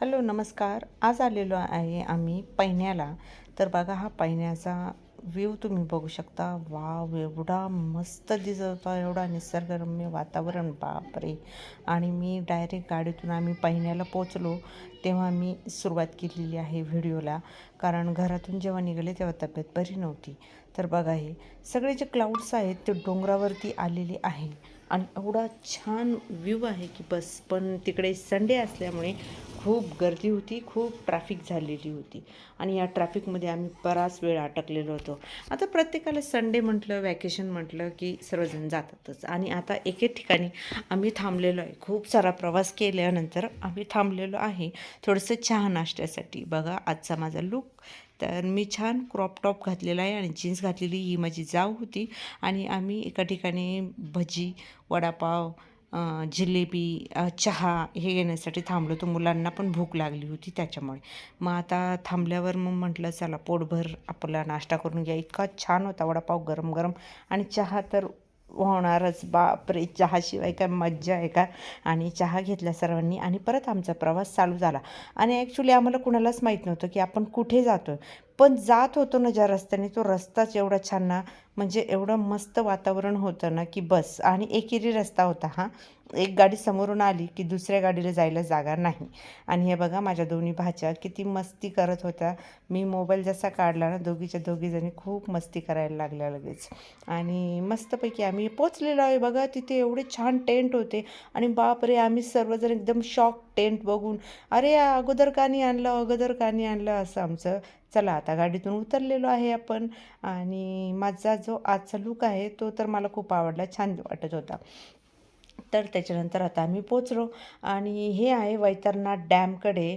Hello नमस्कार. आज आलेलो आहे आम्ही पैण्याला. तर बघा हा पैण्याचा व्ह्यू तुम्ही बघू शकता. वाव एवढा मस्त दिसत होता. एवढा निसर्गरम्य वातावरण बापरे. आणि मी डायरेक्ट गाडीतून आम्ही पैण्याला पोचलो तेव्हा मी सुरुवात केलेली आहे व्हिडिओला. कारण घरातून जेव्हा निघाले तेव्हा तब्येत बरी नव्हती. तर बघा हे सगळे जे क्लाउड्स आहेत ते डोंगरावरती आलेले आहे. आणि एवढा छान व्ह्यू आहे की बस. पण तिकडे संडे असल्यामुळे खूप गर्दी होती खूप ट्रॅफिक झालेली होती. आणि या ट्रॅफिकमध्ये आम्ही बराच वेळ अटकलेलो होतो. आता प्रत्येकाला संडे म्हटलं वॅकेशन म्हटलं की सर्वजण जातातच. आणि आता एक एक ठिकाणी आम्ही थांबलेलो आहे. खूप सारा प्रवास केल्यानंतर आम्ही थांबलेलो आहे. थोडंसं चहा नाश्त्यासाठी. बघा आजचा माझा लुक तर मी छान क्रॉप टॉप घातलेला आहे आणि जीन्स घातलेली ही माझी जाव होती. आणि आम्ही एका ठिकाणी भजी वडापाव जिलेबी चहा हे घेण्यासाठी थांबलो तो मुलांना पण भूक लागली होती त्याच्यामुळे. मग आता थांबल्यावर मग म्हटलं चला पोटभर आपला नाश्ता करून घ्या. इतका छान होता वडापाव गरम गरम आणि चहा तर होणारच. बापरे चहाशिवाय काय मज्जा आहे का? आणि चहा घेतला सर्वांनी आणि परत आमचा प्रवास चालू झाला. आणि ॲक्च्युली आम्हाला कुणालाच माहीत नव्हतं की आपण कुठे जातो पण जात होतो ना ज्या रस्त्याने तो रस्ताच एवढा छान ना म्हणजे एवढं मस्त वातावरण होतं ना की बस. आणि एकेरी रस्ता होता हा. एक गाडी समोरून आली की दुसऱ्या गाडीला जायला जागा नाही. आणि हे बघा माझ्या दोन्ही भाच्या किती मस्ती करत होत्या. मी मोबाईल जसा काढला ना दोघीच्या दोघीजणी खूप मस्ती करायला लागल्या लगेच. आणि मस्तपैकी आम्ही पोचलेलो आहे बघा तिथे एवढे छान टेंट होते. आणि बापरे आम्ही सर्वजण एकदम शॉक टेंट बघून अरे अगोदर कानी आणलं अगोदर कानी आणलं? असं आमचं चला आता गाडीतून उतरलेलो आहे आपण. आणि माझा जो आजचा लुक आहे तो तर मला खूप आवडला छान वाटत होता. तर त्याच्यानंतर आता आम्ही पोचलो. आणि हे आहे वैतरनाथ डॅमकडे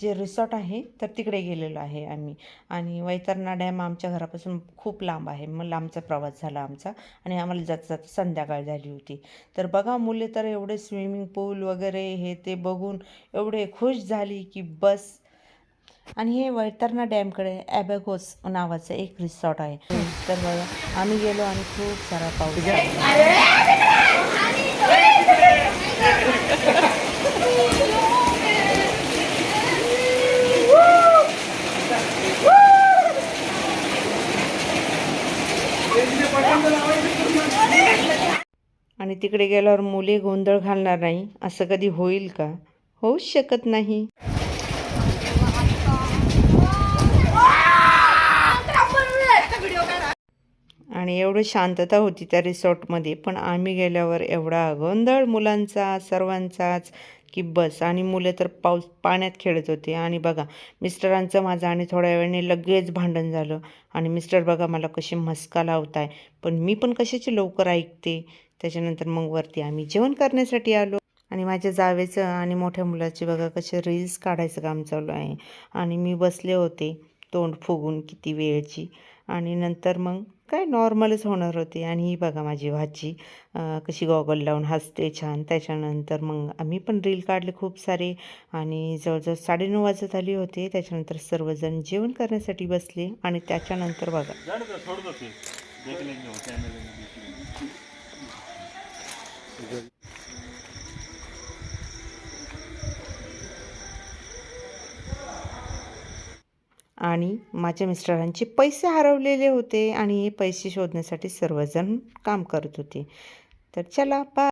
जे रिसॉर्ट आहे तर तिकडे गेलेलो आहे आम्ही. आणि वैतरणा डॅम आमच्या घरापासून खूप लांब आहे. मग लांबचा प्रवास झाला आमचा आणि आम्हाला जाता जाता संध्याकाळ झाली होती. तर बघा मुले तर एवढे स्विमिंग पूल वगैरे हे ते बघून एवढे खुश झाली की बस. आणि हे वैतरणा डॅमकडे ॲबॅगोस नावाचं एक रिसॉर्ट आहे. तर बघा आम्ही गेलो आणि खूप सारा पाऊस आणि तिकडे गेल्यावर मुले गोंधळ घालणार नाही. असं कधी होईल का? होऊच शकत नाही. आणि एवढं शांतता होती त्या रिसॉर्टमध्ये. पण आम्ही गेल्यावर एवढा गोंधळ मुलांचा सर्वांचाच की बस आणि मुले तर पाऊस पाण्यात खेळत होते. आणि बघा मिस्टरांचं माझं आणि थोड्या वेळाने लगेच भांडण झालं. आणि मिस्टर बघा मला कशी मस्का लावताय. पण मी पण कशाची लवकर ऐकते? त्याच्यानंतर मग वरती आम्ही जेवण करण्यासाठी आलो. आणि माझ्या जावेचं आणि मोठ्या मुलाची बघा कसे रील्स काढायचं काम चालू आहे. आणि मी बसले होते. तोंड फुगून किती वेळची? आणि नंतर मग काय नॉर्मलच होणार होते. आणि ही बघा माझी भाची कशी गॉगल लावून हसते छान. त्याच्यानंतर मग आम्ही पण रील काढले खूप सारे. आणि जवळजवळ साडेनऊ वाजत आले होते. त्याच्यानंतर सर्वजण जेवण करण्यासाठी बसले. आणि त्याच्यानंतर बघा. आणि माझ्या मिस्टरांचे पैसे हरवलेले होते आणि हे पैसे शोधण्यासाठी सर्वजण काम करत होते. तर चला पा